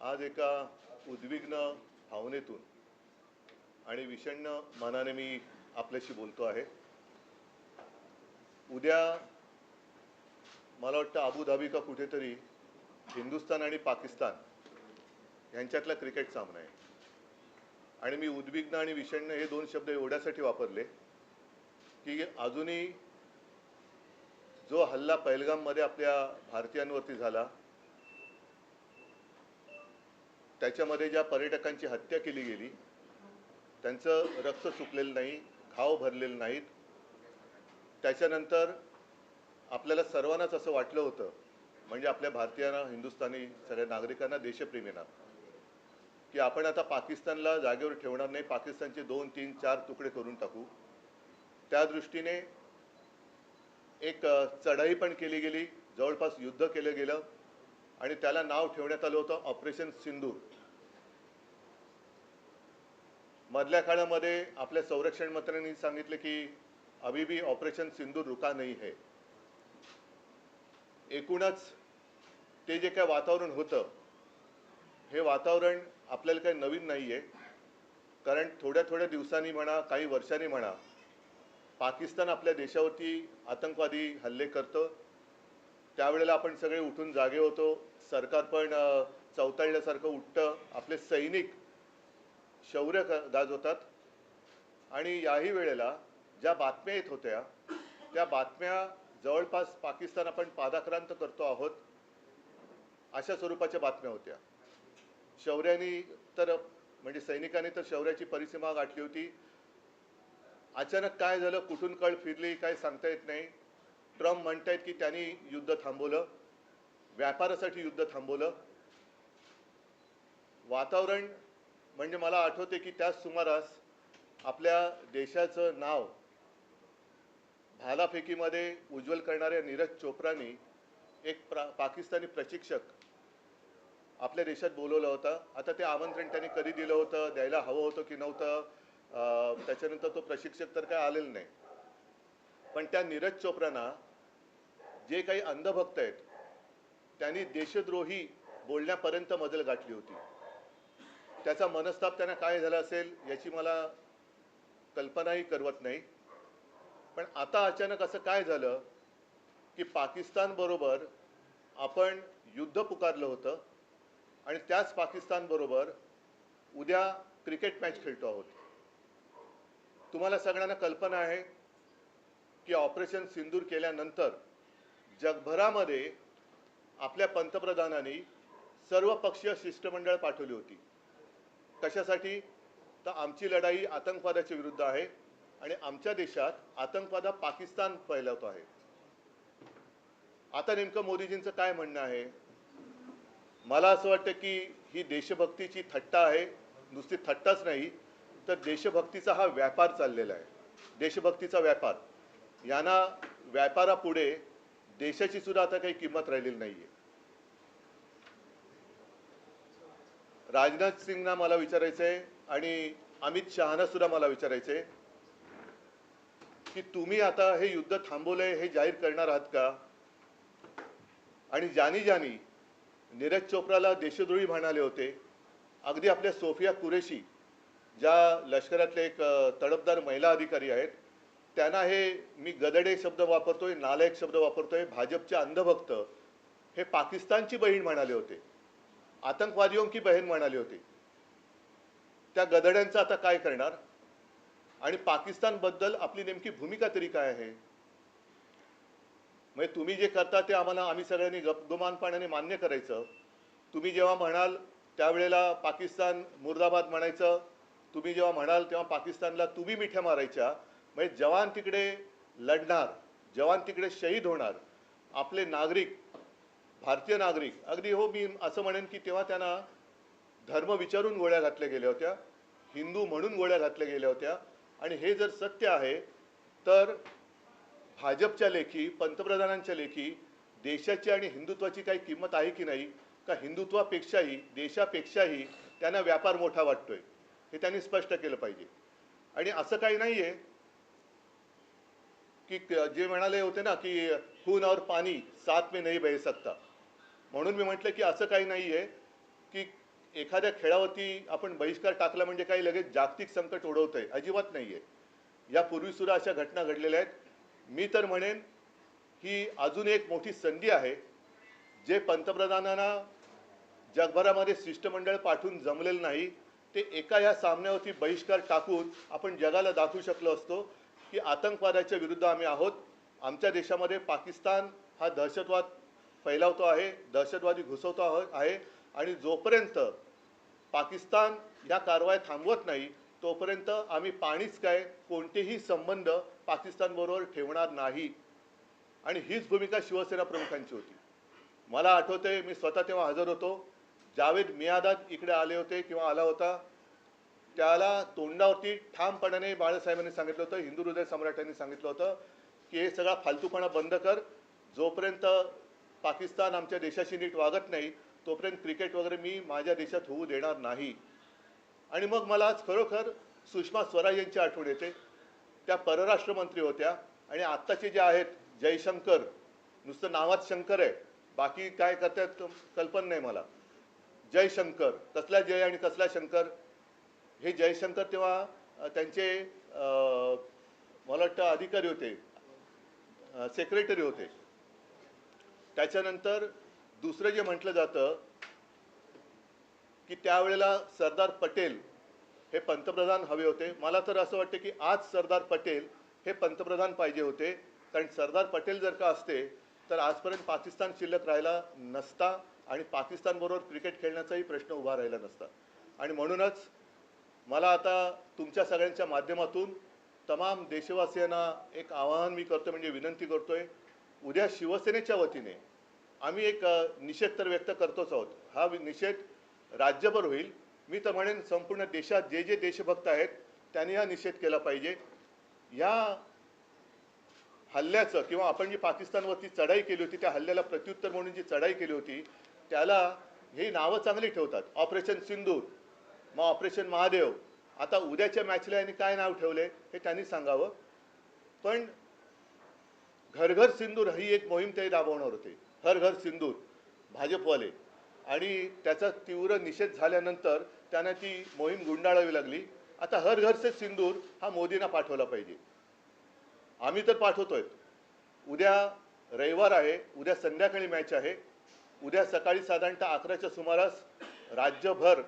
आज एका उद्विग्न भावनेतून आणि विषण्ण मनाने मी आपल्याशी बोलतो आहे. उद्या मला वाटतं अबुधाबी का कुठेतरी हिंदुस्थान आणि पाकिस्तान यांच्यातला क्रिकेट सामना आहे. आणि मी उद्विग्न आणि विषण्ण हे दोन शब्द एवढ्यासाठी वापरले की अजूनही जो हल्ला पहलगाममध्ये आपल्या भारतीयांवरती झाला त्याच्यामध्ये ज्या पर्यटकांची हत्या केली गेली त्यांचं रक्त सुकलेलं नाही घाव भरलेले नाहीत. त्याच्यानंतर आपल्याला सर्वांनाच असं वाटलं होतं म्हणजे आपल्या भारतीयांना हिंदुस्थानी सगळ्या नागरिकांना देशप्रेमींना की आपण आता पाकिस्तानला जागेवर ठेवणार नाही पाकिस्तानचे दोन तीन चार तुकडे करून टाकू. त्या दृष्टीने एक चढाई पण केली गेली जवळपास युद्ध केलं गेलं आणि त्याला नाव ठेवण्यात आलं होतं ऑपरेशन सिंदूर. मधल्या काळामध्ये आपल्या संरक्षण मंत्र्यांनी सांगितलं की अभी ऑपरेशन सिंदूर रुका नाही है. एकूणच ते जे काय वातावरण होतं हे वातावरण आपल्याला काही नवीन नाही आहे कारण थोड्या थोड्या दिवसांनी म्हणा काही वर्षांनी म्हणा पाकिस्तान आपल्या देशावरती आतंकवादी हल्ले करतं. त्यावेळेला आपण सगळे उठून जागे होतो. सरकार पण अ, चवताळल्यासारखं उठतं. आपले सैनिक शौर्य क- गाजवतात. आणि याही वेळेला ज्या बातम्या येत होत्या त्या बातम्या जवळपास पाकिस्तान आपण पादाक्रांत करतो आहोत अशा स्वरूपाच्या बातम्या होत्या. शौर्यानी तर म्हणजे सैनिकांनी तर शौर्याची परिसीमा गाठली होती. अचानक काय झालं कुठून कळ फिरली काय सांगता येत नाही. ट्रम्प म्हणतायत की त्यांनी युद्ध थांबवलं. व्यापारासाठी युद्ध थांबवलं. वातावरण म्हणजे मला आठवते की त्याच सुमारास आपल्या देशाचं नाव भालाफेकीमध्ये उज्ज्वल करणाऱ्या नीरज चोप्रानी एक प्रा पाकिस्तानी प्रशिक्षक आपल्या देशात बोलवलं होतं. आता ते आमंत्रण त्यांनी कधी दिलं होतं द्यायला हवं होतं की नव्हतं त्याच्यानंतर तो प्रशिक्षक तर काय आलेला नाही. पण त्या नीरज चोप्रांना जे काही अंधभक्त आहेत त्यांनी देशद्रोही बोलण्यापर्यंत मजल गाठली होती. त्याचा मनस्ताप त्यांना काय झाला असेल याची मला कल्पनाही करवत नाही. पण आता अचानक असं काय झालं की पाकिस्तानबरोबर आपण युद्ध पुकारलं होतं आणि त्याच पाकिस्तानबरोबर उद्या क्रिकेट मॅच खेळतो आहोत. तुम्हाला सगळ्यांना कल्पना आहे की ऑपरेशन सिंदूर केल्यानंतर जगभरामध्ये आपल्या पंतप्रधानांनी सर्वपक्षीय शिष्टमंडळ पाठवली होती. कशासाठी? तर आमची लढाई आतंकवादाच्या विरुद्ध आहे आणि आमच्या देशात आतंकवाद हा पाकिस्तान फैलवतो आहे. आता नेमकं मोदीजींचं काय म्हणणं आहे? मला असं वाटतं की ही देशभक्तीची थट्टा आहे नुसती थट्टाच नाही तर देशभक्तीचा हा व्यापार चाललेला आहे. देशभक्तीचा व्यापार. यांना व्यापारापुढे देशाची सुद्धा आता काही किंमत राहिलेली नाहीये. राजनाथ सिंगना मला विचारायचं आहे आणि अमित शहाना सुद्धा मला विचारायचं आहे की तुम्ही आता हे युद्ध थांबवलंय हे जाहीर करणार आहात का? आणि ज्यानी ज्यानी नीरज चोप्राला देशद्रोही म्हणाले होते. अगदी आपल्या सोफिया कुरेशी ज्या लष्करातले एक तडपदार तडफदार महिला अधिकारी आहेत त्यांना हे मी गदडे शब्द वापरतोय नालायक शब्द वापरतोय भाजपचे अंधभक्त हे पाकिस्तानची बहीण म्हणाले होते. आतंकवादियों की बहीण म्हणाली होती? त्या गदड्यांचं आता काय करणार? आणि पाकिस्तानबद्दल आपली नेमकी भूमिका तरी काय आहे? म्हणजे तुम्ही जे करता ते आम्हाला आम्ही सगळ्यांनी गपगुमानपणाने मान्य करायचं. तुम्ही जेव्हा म्हणाल त्यावेळेला पाकिस्तान मुर्दाबाद म्हणायचं. तुम्ही जेव्हा म्हणाल तेव्हा पाकिस्तानला तुम्ही मिठ्या मारायच्या. म्हणजे जवान तिकडे लढणार जवान तिकडे शहीद होणार. आपले नागरिक भारतीय नागरिक. अगदी हो मी असं म्हणेन की तेव्हा त्यांना धर्म विचारून गोळ्या घातल्या गेल्या होत्या हिंदू म्हणून गोळ्या घातल्या गेल्या होत्या. आणि हे जर सत्य आहे तर भाजपच्या लेखी पंतप्रधानांच्या लेखी देशाची आणि हिंदुत्वाची काही किंमत आहे की नाही का हिंदुत्वापेक्षाही देशापेक्षाही त्यांना व्यापार मोठा वाटतोय हे त्यांनी स्पष्ट केलं पाहिजे. आणि असं काही नाही आहे की जे म्हणाले होते ना की खून और पाणी साथ में नाही बह सकता. म्हणून मी म्हटलं की असं काही नाही आहे की एखाद्या खेळावरती आपण बहिष्कार टाकला म्हणजे काही लगेच जागतिक संकट ओढवतंय अजिबात नाहीये. यापूर्वी सुद्धा अशा घटना घडलेल्या आहेत. मी तर म्हणेन ही अजून एक मोठी संधी आहे जे पंतप्रधानांना जगभरामध्ये शिष्टमंडळ पाठवून जमलेलं नाही ते एका या सामन्यावरती बहिष्कार टाकून आपण जगाला दाखवू शकलो असतो की आतंकवादाच्या विरुद्ध आम्ही आहोत. आमच्या देशामध्ये पाकिस्तान हा दहशतवाद फैलावतो आहे दहशतवादी घुसवतो आहो- आहे. आणि जोपर्यंत पाकिस्तान या कारवाया थांबवत नाही तोपर्यंत आम्ही पाणीच काय कोणतेही संबंध पाकिस्तानबरोबर ठेवणार नाही. आणि हीच भूमिका शिवसेना प्रमुखांची होती. मला आठवते मी स्वतः तेव्हा हजर होतो. जावेद मियादाद इकडे आले होते किंवा आला होता. त्याला तोंडावरती ठामपणाने बाळासाहेबांनी सांगितलं होतं हिंदू हृदय सम्राटांनी सांगितलं होतं की हे सगळा फालतूपणा बंद कर. जोपर्यंत पाकिस्तान आमच्या देशाशी नीट वागत नाही तोपर्यंत क्रिकेट वगैरे मी माझ्या देशात होऊ देणार नाही. आणि मग मला आज खरोखर सुषमा स्वराज यांची आठवण येते. त्या परराष्ट्र मंत्री होत्या आणि आत्ताचे जे आहेत जयशंकर नुसतं नावात शंकर आहे बाकी काय करतात कल्पना नाही मला. जयशंकर कसला जय आणि कसला शंकर? हे जयशंकर तेव्हा त्यांचे मला वाटतं अधिकारी होते सेक्रेटरी होते. त्याच्यानंतर दुसरं जे म्हटलं जातं की त्यावेळेला सरदार पटेल हे पंतप्रधान हवे होते. मला तर असं वाटतं की आज सरदार पटेल हे पंतप्रधान पाहिजे होते. कारण सरदार पटेल जर का असते तर आजपर्यंत पाकिस्तान शिल्लक राहिला नसता आणि पाकिस्तानबरोबर क्रिकेट खेळण्याचाही प्रश्न उभा राहिला नसता. आणि म्हणूनच मला आता तुमच्या सगळ्यांच्या माध्यमातून तमाम देशवासियांना एक आवाहन मी करतो म्हणजे विनंती करतोय. उद्या शिवसेनेच्या वतीने आम्ही एक निषेध तर व्यक्त करतोच आहोत. हा निषेध राज्यभर होईल. मी तर म्हणेन संपूर्ण देशात जे जे देशभक्त आहेत त्यांनी हा निषेध केला पाहिजे. या हल्ल्याचं किंवा आपण जी पाकिस्तानवरती चढाई केली होती त्या हल्ल्याला प्रत्युत्तर म्हणून जी चढाई केली होती त्याला ही नावं चांगली ठेवतात. ऑपरेशन सिंधूर मग ऑपरेशन महादेव. आता उद्याच्या मॅचला यांनी काय नाव ठेवले हे त्यांनी सांगावं. पण घरघर सिंदूर ही एक मोहीम ते राबवणार होते. हर घर सिंदूर भाजपवाले. आणि त्याचा तीव्र निषेध झाल्यानंतर त्यांना ती मोहीम गुंडाळावी लागली. आता हर घरचे सिंदूर हा मोदींना पाठवला पाहिजे. आम्ही तर पाठवतोय. उद्या रविवार आहे उद्या संध्याकाळी मॅच आहे. उद्या सकाळी साधारणतः अकराच्या सुमारास राज्यभर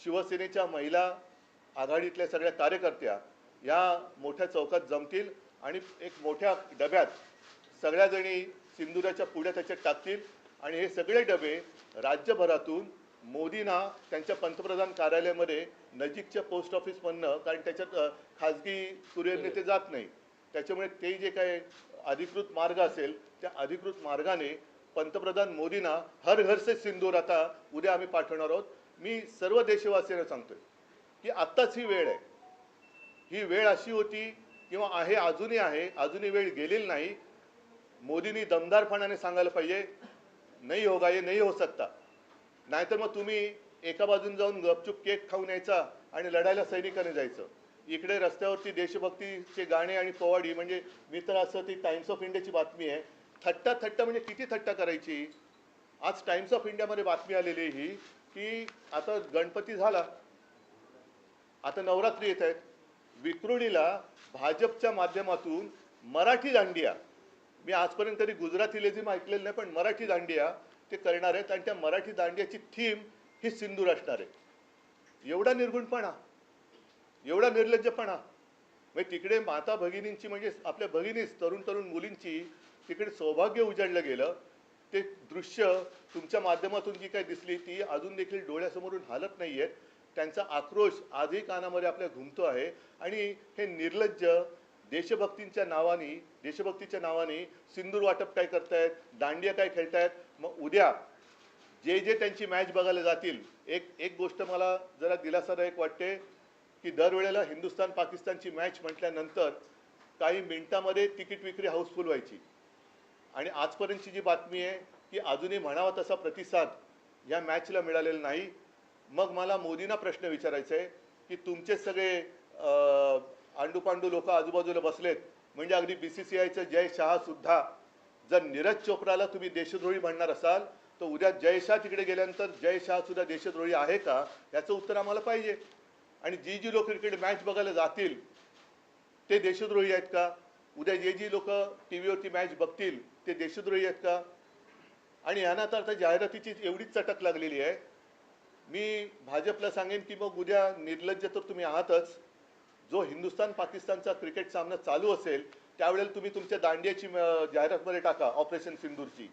शिवसेनेच्या महिला आघाडीतल्या सगळ्या कार्यकर्त्या या मोठ्या चौकात जमतील आणि एक मोठ्या डब्यात सगळ्याजणी सिंदुराच्या पुढ्या त्याच्यात टाकतील. आणि हे सगळे डबे राज्यभरातून मोदींना त्यांच्या पंतप्रधान कार्यालयामध्ये नजीकच्या पोस्ट ऑफिसमधनं कारण त्याच्यात खाजगी कुरिअरने ते जात नाही त्याच्यामुळे ते जे काय अधिकृत मार्ग असेल त्या अधिकृत मार्गाने पंतप्रधान मोदींना हर घर से सिंदूर आता उद्या आम्ही पाठवणार आहोत. मी सर्व देशवासियांना सांगतोय की आत्ताच ही वेळ आहे. ही वेळ अशी होती किंवा आहे अजूनही आहे अजूनही वेळ गेलेली नाही. मोदींनी दमदारपणाने सांगायला पाहिजे नाही होगा ये नाही हो सकता. नाहीतर मग तुम्ही एका बाजून जाऊन गपचूप केक खाऊन यायचा आणि लढायला सैनिकाने जायचं. इकडे रस्त्यावरती देशभक्तीचे गाणे आणि पोवाडी म्हणजे मी तर असं ती टाइम्स ऑफ इंडियाची बातमी आहे. थट्टा थट्टा म्हणजे किती थट्टा करायची? आज टाइम्स ऑफ इंडियामध्ये बातमी आलेली ही की आता गणपती झाला. आता नवरात्री येत आहेत. विक्रोळीला भाजपच्या माध्यमातून मराठी दांडिया मी आजपर्यंत तरी गुजराती लेझिम ऐकलेलं नाही पण मराठी दांडिया ते करणार आहेत आणि त्या मराठी दांडियाची थीम ही सिंदूर असणार आहे. एवढा निर्गुणपणा एवढा निर्लज्जपणा. म्हणजे तिकडे माता भगिनींची म्हणजे आपल्या भगिनीच तरुण तरुण मुलींची तिकडे सौभाग्य उजाडलं गेलं. ते दृश्य तुमच्या माध्यमातून जी काय दिसली ती अजून देखील डोळ्यासमोरून हालत नाही आहेत त्यांचा आक्रोश आजही कानामध्ये आपल्या घुमतो आहे. आणि हे निर्लज्ज देशभक्तींच्या नावाने देशभक्तीच्या नावाने सिंदूर वाटप काय करतायत दांडिया काय खेळतायत मग उद्या जे जे त्यांची मॅच बघायला जातील एक एक गोष्ट मला जरा दिलासादायक वाटते की दरवेळेला हिंदुस्थान पाकिस्तानची मॅच म्हटल्यानंतर काही मिनिटामध्ये तिकीट विक्री हाऊसफुल व्हायची. आणि आजपर्यंतची जी बातमी आहे की अजूनही म्हणावा तसा प्रतिसाद या मॅचला मिळालेला नाही. मग मला मोदींना प्रश्न विचारायचा आहे की तुमचे सगळे आंडूपांडू लोक आजूबाजूला बसलेत. म्हणजे अगदी बी सी सी आयचं जय शहा सुद्धा. जर नीरज चोप्राला तुम्ही देशद्रोही म्हणणार असाल तर उद्या जय शाह तिकडे गेल्यानंतर जय शाह सुद्धा देशद्रोही आहे का? याचं उत्तर आम्हाला पाहिजे. आणि जी जी लोक क्रिकेट मॅच बघायला जातील ते देशद्रोही आहेत का? उद्या जे जी लोक टी व्हीवरती मॅच बघतील ते देशद्रोही आहेत का? आणि यांना तर आता जाहिरातीची एवढीच चटक लागलेली आहे. मी भाजपला सांगेन की मग उद्या निर्लज्ज तर तुम्ही आहातच. जो हिंदुस्तान पाकिस्तानचा क्रिकेट सामना चालू असेल त्यावेळेला तुम्ही तुमच्या दांडियाची जाहिरातमध्ये टाका ऑपरेशन सिंदूरची.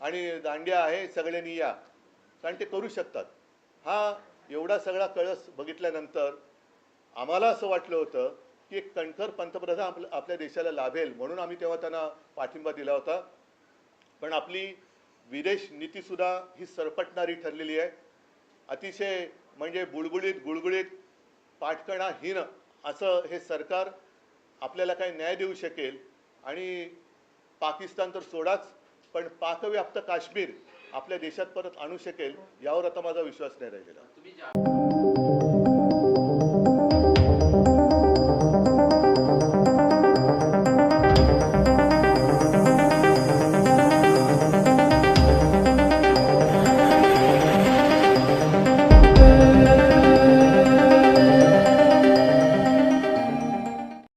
आणि दांडिया आहे सगळ्यांनी या. कारण ते करू शकतात. हा एवढा सगळा कळस बघितल्यानंतर आम्हाला असं वाटलं होतं की एक कणखर पंतप्रधान आपल्या आपल्या देशाला लाभेल म्हणून आम्ही तेव्हा त्यांना पाठिंबा दिला होता. पण आपली विदेश नीतीसुद्धा ही सरपटणारी ठरलेली आहे. अतिशय म्हणजे बुळबुळीत गुळगुळीत पाठकणाहीन असं हे सरकार आपल्याला काही न्याय देऊ शकेल आणि पाकिस्तान तर सोडाच पण पाकव्याप्त काश्मीर आपल्या देशात परत आणू शकेल यावर आता माझा विश्वास नाही राहिलेला. तुम्ही